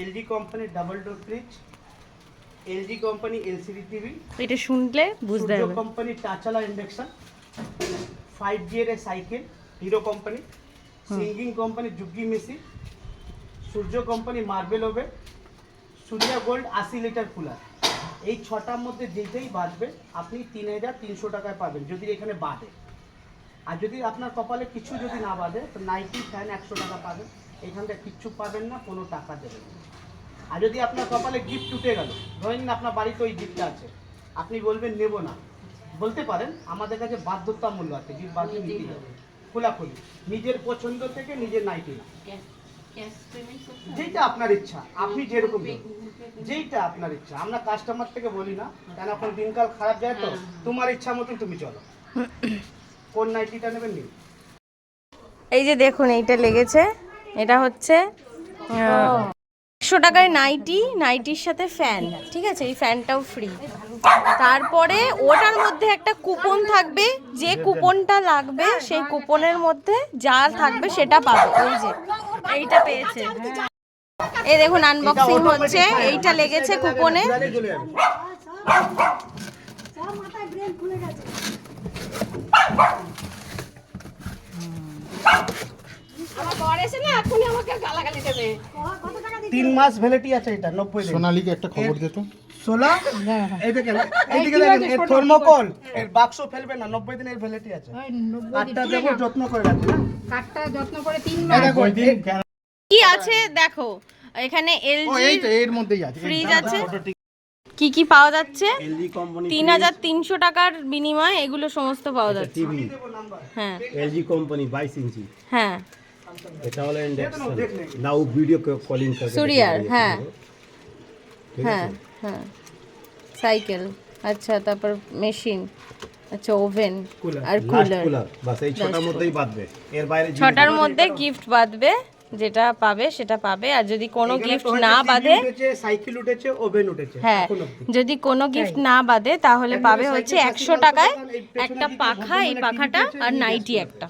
LG company double door fridge LG company LCD TV এটা শুনলে বুঝতে হবে। কোম্পানি টাচালা ইন্ডাকশন ফাইভ জি এর cycle Hero company singing company জুগ্গি machine Surya company marble oven Surya gold আশি litre cooler এই ছটার মধ্যে যেটাই বাঁচবে আপনি তিন হাজার তিনশো টাকায় পাবেন যদি এখানে বাদে। আর যদি আপনার কপালে কিছু যদি না বাদে তো নাইটি ফ্যান একশো টাকা পাবেন। এখানটা কিচ্ছু পাবেন না কোনো টাকা দেবেন আর যদি আপনার কপালে গিফট উঠে গেল ধরেন না আপনার বাড়িতে ওই গিফটটা আছে আপনি বলবেন নেব না। বলতে পারেন আমাদের কাছে বাধ্যতামূল্য আছে গিফট বাকি নিতে হবে। খোলাখুলি। নিজের পছন্দ থেকে নিজের নাইটি না। যেটা আপনার ইচ্ছা আপনি যেরকম যেইটা আপনার ইচ্ছা। আমরা কাস্টমার থেকে বলি না কেন এখন দিনকাল খারাপ যায় তো? তোমার ইচ্ছা মতন তুমি চলো। কোন নাইটিটা নেবেন নিন এই যে দেখুন এইটা লেগেছে। এটা হচ্ছে একশো টাকায় নাইটি নাইটির সাথে ফ্যান ঠিক আছে? এই ফ্যানটাও ফ্রি তারপরে ওটার মধ্যে একটা কুপন থাকবে যে কুপনটা লাগবে সেই কুপনের মধ্যে যা থাকবে সেটা পাবে। ওই যে এইটা পেয়েছে। এই দেখুন আনবক্সিং হচ্ছে। এইটা লেগেছে কুপনে। তিন মাস ভ্যালিটি আছে এটা নব্বই দিন। সোনালীকে একটা খবর দে তো। ষোলো এই এইদিকে দেখেন এর থর্মোকল এর বাক্স ফেলবে না নব্বই দিনের ভ্যালিটি আছে। কাঠটা দেবো যত্ন করে রাখবে কাঠটা যত্ন করে তিন এই দেখো কি আছে? দেখো এখানে ও এই এলজি তো এর মধ্যেই আছে ফ্রিজ আছে। কি কি পাওয়া যাচ্ছে? তিন হাজার তিনশো টাকার বিনিময়ে এগুলো সমস্ত পাওয়া যাচ্ছে। টিভি। হ্যাঁ। এলজি কোম্পানি বাইশ ইঞ্চি। হ্যাঁ। এটা হলো ইন্ডাকশন নাও ভিডিও কলিং সুরিয়ার হ্যাঁ। হ্যাঁ হ্যাঁ। সাইকেল আচ্ছা তারপর মেশিন আচ্ছা ওভেন আর কুলার বাস এই ছটার মধ্যেই বাদবে এর বাইরে ছটার মধ্যে গিফট বাঁধবে। যেটা পাবে সেটা পাবে। আর যদি কোনো গিফট না বাদে সাইকেল উঠেছে ওভেন উঠেছে হ্যাঁ যদি কোনো গিফট না বাদে তাহলে পাবে হচ্ছে একশো টাকায় একটা পাখা এই পাখাটা আর নাইটি একটা।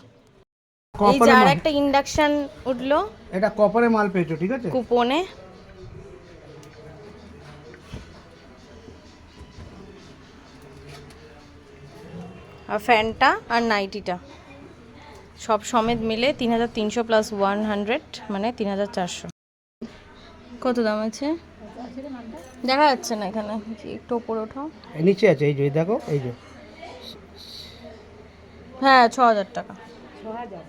এই যে আর একটা ইন্ডাকশন উঠল। এটা কপারে মাল পেয়েছ ঠিক আছে? কুপনে। আর ফ্যানটা আর নাইটিটা। সব সমেত মিলে তিন হাজার তিনশো প্লাস ওয়ান হান্ড্রেড মানে তিন হাজার চারশো। কত দাম আছে? দেখা যাচ্ছে না এখানে। একটু ওপরে ওঠাও নিচে আছে এই যে দেখো এই যে। হ্যাঁ ছ হাজার টাকা।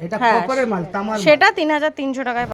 এটা হ্যাঁ, কপারের মাল তামার সেটা তিন হাজার তিনশো টাকায়